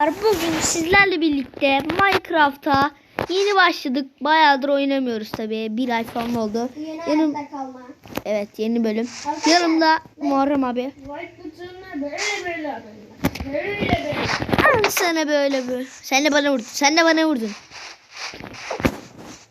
Bugün sizlerle birlikte Minecraft'a yeni başladık. Bayağıdır oynamıyoruz tabii. Bir ay falan oldu. Yeni Yanım, kalma. evet yeni bölüm. Arkadaşlar, Yanımda Muharrem abi. Böyle böyle. Böyle böyle. Sana böyle böyle. Sen de bana vurdun. Sen de bana vurdun.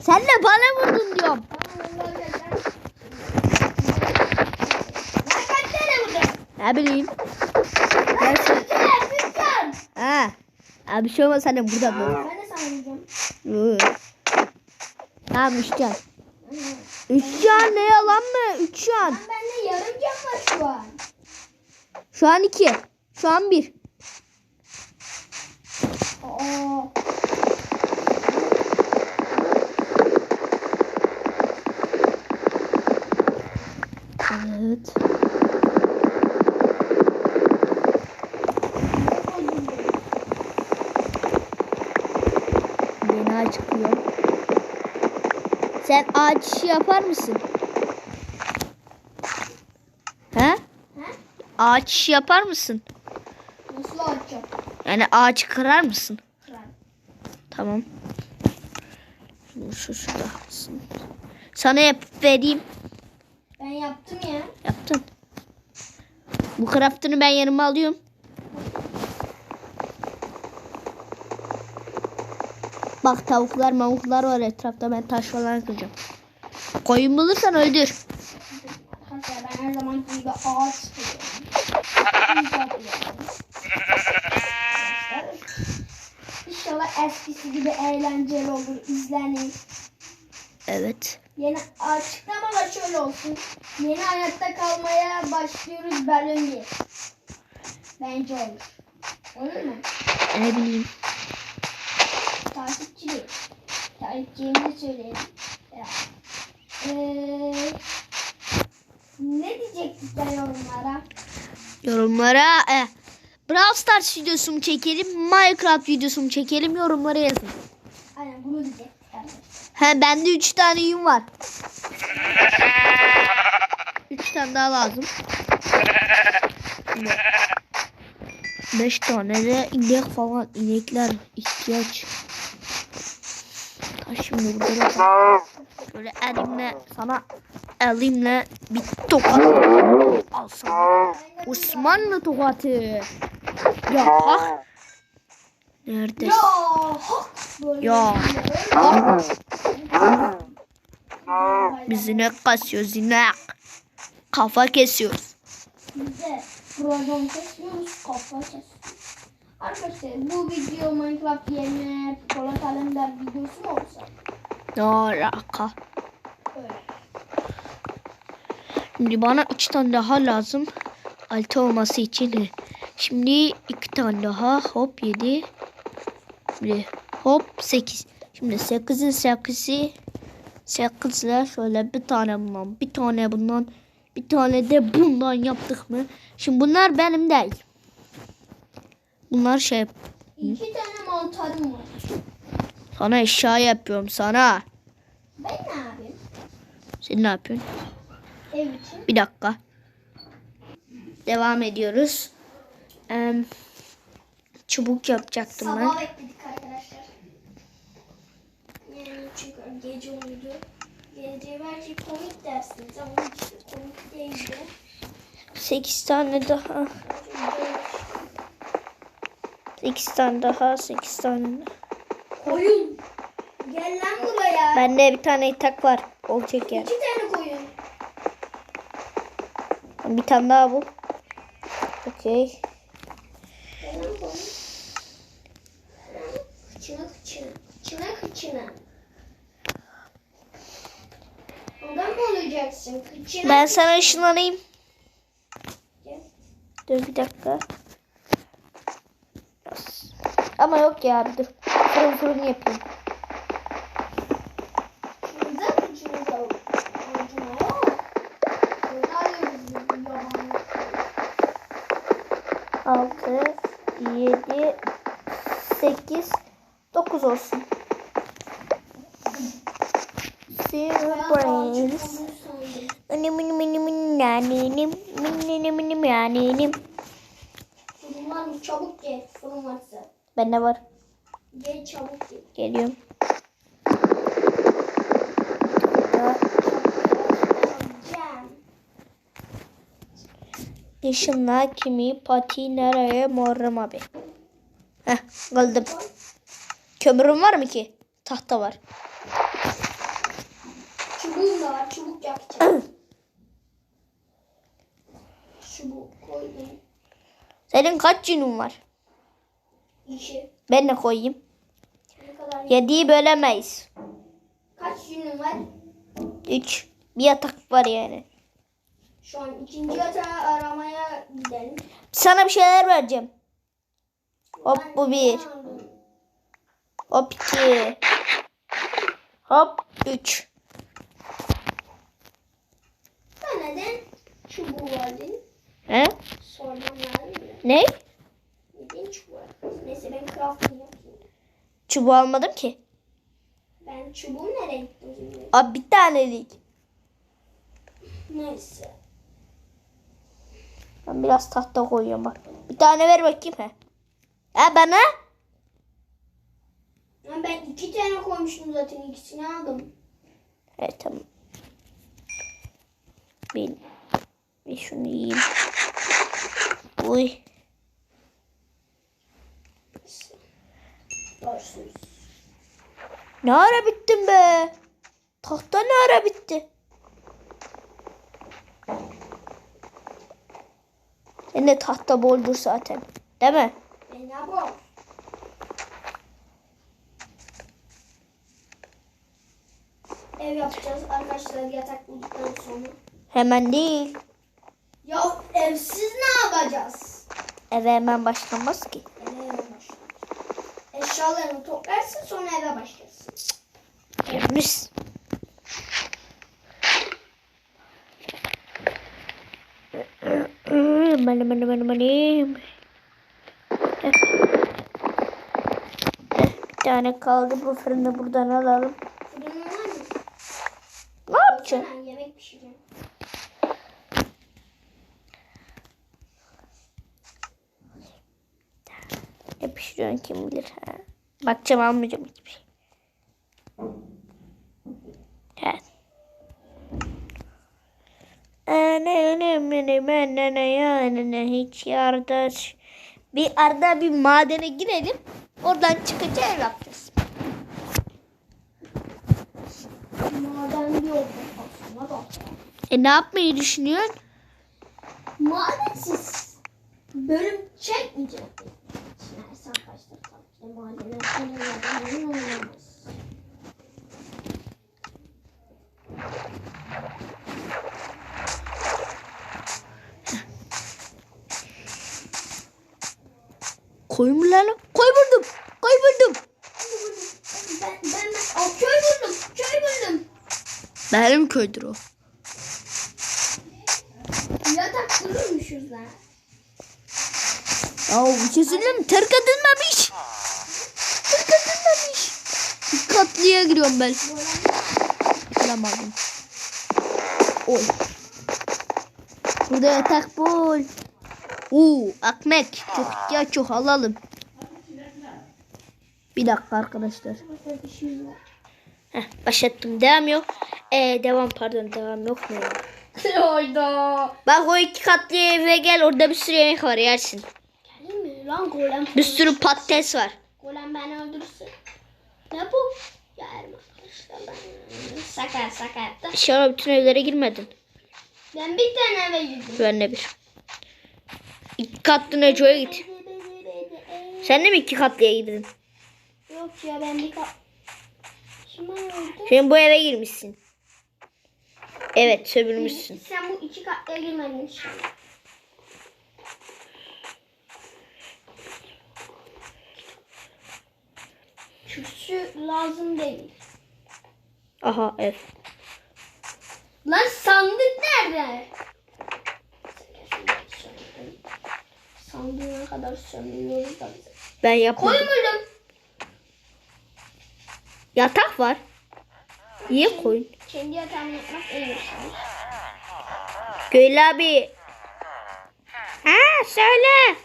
Sen de bana vurdun diyorum. Ben kaç tane vurdum? Ne bileyim. Gerçi. Bir şey olmaz sen de buradan böyle. Ben de. Yoo. Tamam üç can. Üç can ne yalan mı? Üç can. Ben bende yarım can var şu an. Şu an iki. Şu an bir. Aa. Evet. Yeni ağaç çıkıyor. Sen ağaç işi yapar mısın? He? He? Ağaç işi yapar mısın? Nasıl açacağım? Yani ağaç kırar mısın? Kral. Tamam. Şu, şu şurada. Sana yapıp vereyim. Ben yaptım ya. Yaptın. Bu craftını ben yanıma alıyorum. Bak tavuklar mavuklar var etrafta ben taş falan kıracağım. Koyun bulursan öldür. Arkadaşlar ben her zaman gibi ağaç. İnşallah eskisi gibi eğlenceli olur, izlenir. Evet. Yeni açıklamalar şöyle olsun. Yeni hayatta kalmaya başlıyoruz bölüm 1. Bence olur. Olur mu? Ne bileyim. Takipçi değil. Takipçimizi söyleyelim. Ya. Ee, ne diyecektik ya yorumlara? Yorumlara e, Brawl Stars videosu mu çekelim, Minecraft videosu mu çekelim yorumlara yazın. Aynen bunu arkadaşlar. He bende 3 tane yün var. 3 tane daha lazım. 5 tane de inek falan inekler ihtiyaç. Şimdi burada da böyle elimle sana elimle bir tokat al sana. Osmanlı tokatı. Ya hak. Neredesin? Ya hak. Ya. Biz inek kasıyoruz inek. Kafa kesiyoruz. Biz de kesiyoruz, kafa kesiyoruz. Arkadaşlar bu video Minecraft yerine Polat Alemdar videosu mu olsa? Ne alaka? Şimdi bana üç tane daha lazım. Altı olması için. Şimdi iki tane daha. Hop yedi. Şimdi hop sekiz. Şimdi sekizin sekizi. Sekizle şöyle bir tane bundan. Bir tane bundan. Bir tane de bundan yaptık mı? Şimdi bunlar benim değil. Bunlar şey İki tane mantarım var. sana eşya yapıyorum sana. Ben ne yapayım? Sen ne yapıyorsun? Ev için. Bir dakika. Devam ediyoruz. Em, çubuk yapacaktım ben. Sabah bekledik arkadaşlar. Yani çünkü gece uyudu. Gece belki komik dersiniz ama işte komik değildi. 8 tane daha. 8 tane daha. 8 tane. Koyun. Gel lan buraya. Bende bir tane itak var. Olacak yani. İki tane koyun. Bir tane daha bul. Okey. Kıçına kıçına. Kıçına kıçına. Ondan mı olacaksın? Kıçına Ben sana ışınlanayım. Dur bir dakika. Ama yok ya bir dur. Fırın fırın yapayım. 6, 7, 8, 9 olsun. Zero brains. Mini mini mini mini nanenim. Mini mini mini nanenim. Fırın var mı? Çabuk gel. Fırın varsa. Bende var. Gel çabuk gel. Geliyorum. Dışınla kimi pati nereye morrum abi. Heh kaldım. Kömürüm var mı ki? Tahta var. Çubuğum da var. Çubuk yakacağım. Çubuk koydum. Senin kaç yünün var? İşi. Ben de koyayım. Yediği bölemeyiz. Kaç yünün var? Üç. Bir yatak var yani. Şu an ikinci yatağı aramaya gidelim. Sana bir şeyler vereceğim. Hop Ben bu bir. Hop iki. Hop üç. Ben neden çubuğu verdin? He? Sormam lazım. Ne? Neyse ben crafting yapayım. Çubuğu almadım ki. Ben çubuğu nereye gittim şimdi? Abi bir tanelik. Neyse. Ben biraz tahta koyuyorum bak. Bir tane ver bakayım he. Ha bana? Ya ben iki tane koymuştum zaten ikisini aldım. Evet tamam. Bir, bir şunu yiyeyim. Uy. Başlıyoruz. Ne ara bittin be? Tahta ne ara bitti? Yine tahta boldur zaten. Değil mi? Ben ne yapalım? Ev yapacağız arkadaşlar yatak bulduktan sonra. Hemen değil. Ya evsiz ne yapacağız? Eve hemen başlamaz ki. Eve. Eşyalarını toplarsın sonra eve başlarsın. Evimiz. Benim benim benim benim. Bir tane kaldı bu fırını buradan alalım. Fırının var mı? Ne yapacaksın? Ben yemek pişireceğim. Ne pişiriyorsun kim bilir ha. Bakacağım almayacağım hiçbir şey. Evet. Anne beni benden yanına hiç yardaş. Bir arada bir madene girelim. Oradan çıkınca ev yapacağız. Maden yok aslında da. E ne yapmayı düşünüyorsun? Madensiz bölüm çekmeyecektim. Arkadaşlar tabii ki de madenler olamaz. Koy mu lan? Koy buldum. Koy buldum. Ben, ben, ben, Aa, köy buldum, köy buldum. Benim köydür o. Yatak kurulmuşuz lan. Ya bir şey söyleyeyim mi? Terk edilmemiş. Terk edilmemiş. Katlıya giriyorum ben. Bulamadım. Oy. Burada yatak bol. Oo, ekmek. Çok ya çok alalım. Bir dakika arkadaşlar. Heh, başlattım. Devam yok. Ee, devam pardon devam yok mu? Oyda. Bak o iki katlı eve gel orada bir sürü yemek var yersin. Lan golem. Bir sürü patates var. Golem beni öldürsün. Ne bu? Gelme arkadaşlar ben. Sakar sakar. An bütün evlere girmedin. Ben bir tane eve girdim. Ben de bir. İki katlı Neco'ya git. Sen de mi iki katlıya girdin? Yok ya ben bir kap... Kime öldü? Sen bu eve girmişsin. Evet sömürmüşsün. Sen bu iki katlıya girmedin şimdi. Kürsü lazım değil. Aha ev. Lan sandık nerede? Sandığına kadar sömürüyoruz da bize. Ben yapmadım. Koymadım. Yatak var. Niye koyun? Kendi yatağımı yapmak iyisi. Göyle abi. Ha söyle.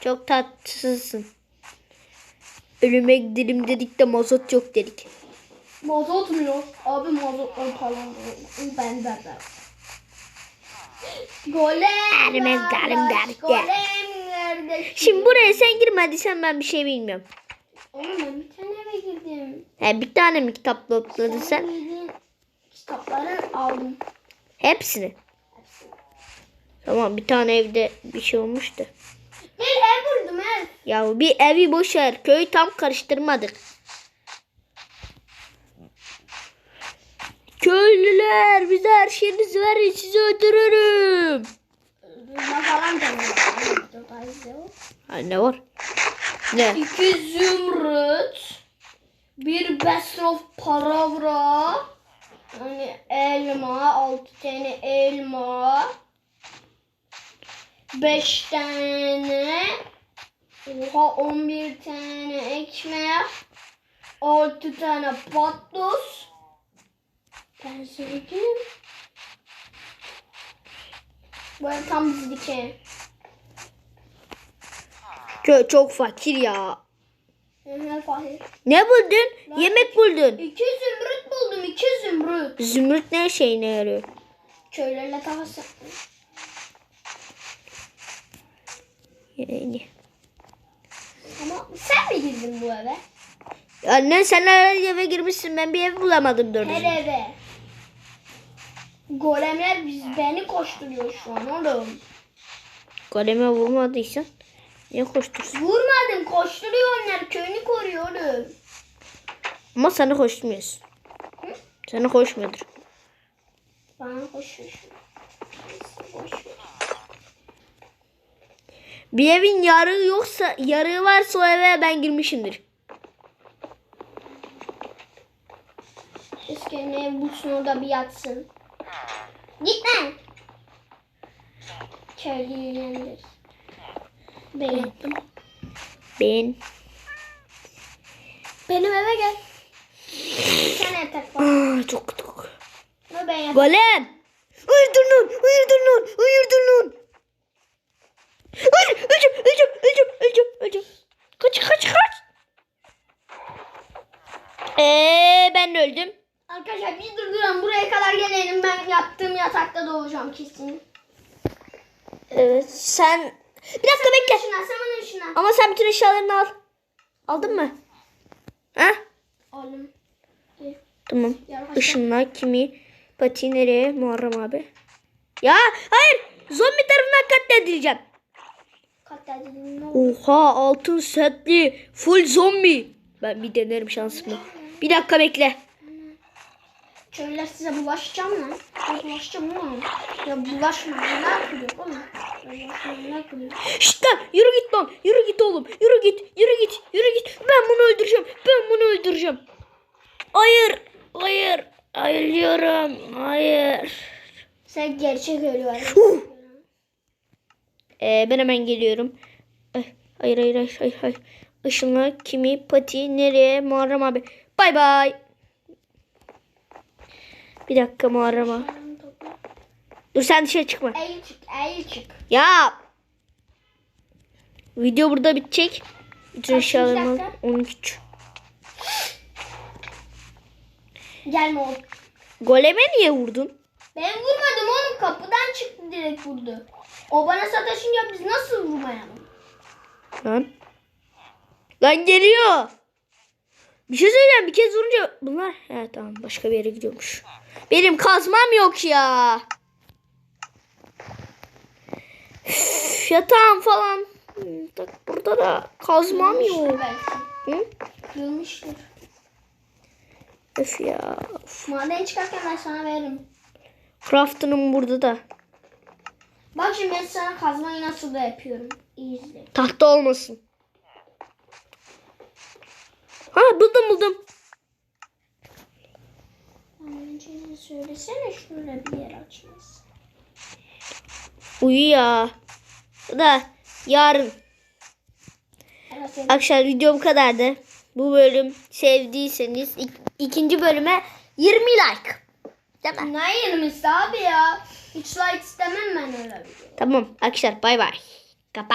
Çok tatlısın. Ölüme gidelim dedik de mazot yok dedik. Mazot mu yok? Abi mazot falan ben de de. Golem Elimez galim derdi. Golem kardeş. Şimdi buraya sen girmediysen ben bir şey bilmiyorum. Oğlum ben bir tane eve girdim. He, bir tane mi kitap topladın sen? Bildiğin Kitapları aldım. Hepsini. Tamam bir tane evde bir şey olmuştu. Gel ev buldum ev. Ya bir evi boş ver. Köyü tam karıştırmadık. Köylüler bize her şeyinizi verin sizi öldürürüm. Ha, ne var? Ne? İki zümrüt. Bir best of paravra. Yani elma. Altı tane elma. Beş tane. Oha on bir tane ekmek. Altı tane patlos. Ben sevgilim. Böyle tam. Köy çok fakir ya. Ne Fahir? Ne buldun? Yemek buldun. İki zümrüt buldum. iki zümrüt. Zümrüt ne şeyine yarıyor? Köylerle kafası. Yani. Ama sen mi girdin bu eve? Anne sen her eve girmişsin. Ben bir ev bulamadım doğru düzgün. Her eve. Golemler biz beni koşturuyor şu an oğlum. Goleme vurmadıysan niye koştursun? Vurmadım koşturuyor onlar köyünü koruyor oğlum. Ama sana koşmuyorsun. Sana koşmuyordur. Bana koşuyor ver. Bir evin yarığı yoksa, yarığı varsa o eve ben girmişimdir. Keşke ev bulsun orada bir yatsın. Git lan. Köylü yönlendir. Ben yaptım. Ben. Benim eve gel. Tane yatak var. Aa, çok. Ama ben yatak. Golem. Hayır dur lan. Hayır dur lan. Hayır dur lan. Hayır. Öleceğim. Öleceğim. Öleceğim. Öleceğim. Öleceğim. Kaç kaç kaç. Eee ben de öldüm. Arkadaşlar bir durdurun. Buraya kadar gelelim. Ben yattığım yatakta doğacağım kesin. Evet sen. Bir dakika bekle. Şuna sen bana şuna. Ama sen bütün eşyalarını al. Aldın mı? Ha? Oğlum. Tamam. Işınla kimi? Pati nereye? Muharrem abi. Ya hayır. Zombi tarafından katledileceğim. Oha altın setli. Full zombi. Ben bir denerim şansımı. Bir dakika bekle. Köylüler size bulaşacağım lan. Ya bulaşacağım ama. Ya bulaşma. Ne yapıyor oğlum? Şşt lan yürü git lan. Yürü git oğlum. Yürü git. Yürü git. Yürü git. Ben bunu öldüreceğim. Ben bunu öldüreceğim. Hayır. Hayır. Hayır diyorum. Hayır. Sen gerçek ölü var. Uh. Ee, ben hemen geliyorum. Ay, hayır hayır hayır hayır. hayır. Kimi pati nereye Muharrem abi. Bay bay. Bir dakika Muharrem abi. Dur sen dışarı çıkma. Eğil çık, eğil çık. Ya. Video burada bitecek. Bütün Kaçıncı eşyalarımı dakika? 13. Gelme oğlum. Goleme niye vurdun? Ben vurmadım oğlum. Kapıdan çıktı direkt vurdu. O bana sataşınca biz nasıl vurmayalım? Lan. Lan geliyor. Bir şey söyleyeceğim. Bir kez vurunca bunlar. He tamam başka bir yere gidiyormuş. Benim kazmam yok ya. Üf, yatağım falan. Hmm, Burada da kazmam Kırılmıştır yok. belki. Hı? Kırılmıştır. Öf ya. Of. Maden çıkarken ben sana veririm. Craft'ının burada da. Bak şimdi ben sana kazmayı nasıl da yapıyorum. İyi izle. Tahta olmasın. Ha buldum buldum. Önce söylesene şöyle bir yer açması. Uyu ya. Bu da yarın. Arası Arkadaşlar video bu kadardı. Bu bölüm sevdiyseniz ik- ikinci bölüme 20 like. Değil mi? Ne yerimizde abi ya? Hiç like istemem ben öyle bir şey. Tamam arkadaşlar bay bay. Kapa.